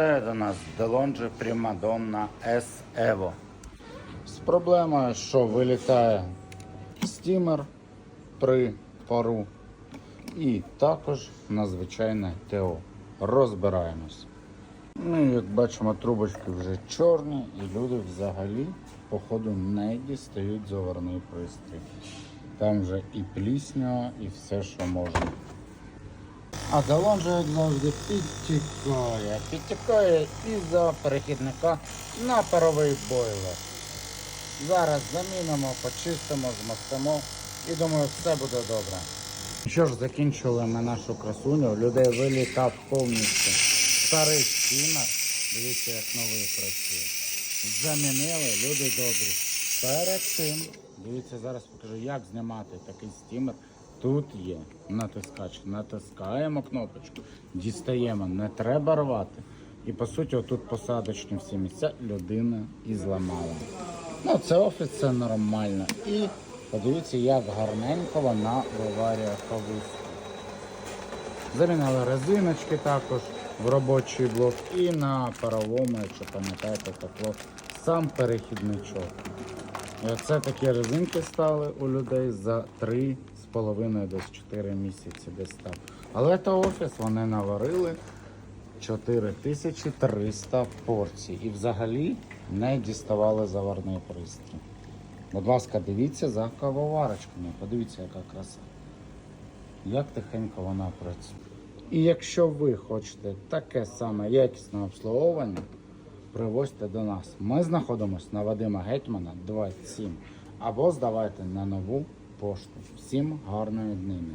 Це до нас Делонджі Примадонна S Evo. З проблемою, що вилітає стімер при пару і також надзвичайне ТО. Розбираємось. Ну, як бачимо, трубочки вже чорні, і люди взагалі, походу, не дістають заварний пристрій. Там вже і плісня, і все, що можна. А далон же, завжди, підтікає. Підтікає із-за перехідника на паровий бойлер. Зараз замінимо, почистимо, змастимо і думаю, все буде добре. Що ж, закінчили ми нашу красуню. Людей вилітав повністю старий стімер. Дивіться, як новий працює. Замінили, люди добрі. Перед тим, дивіться, зараз покажу, як знімати такий стімер. Тут є натискач. Натискаємо кнопочку, дістаємо, не треба рвати. І по суті, отут посадочні всі місця людина і зламала. Ну, це офіс, це нормально. І подивіться, як гарненько вона виварює кавуску. Замінили резиночки також в робочий блок і на паровому, якщо пам'ятаєте, тепло, сам перехідничок. І оце такі резинки стали у людей за 3,5 десь 4 місяці десь так. Але то офіс вони наварили 4300 порцій і взагалі не діставали заварний пристрій. Будь ласка, дивіться за кавоварочками. Подивіться, яка краса. Як тихенько вона працює. І якщо ви хочете таке саме якісне обслуговування, привозьте до нас. Ми знаходимося на Вадима Гетьмана 27 або здавайте на нову пошту. Всім гарної днини.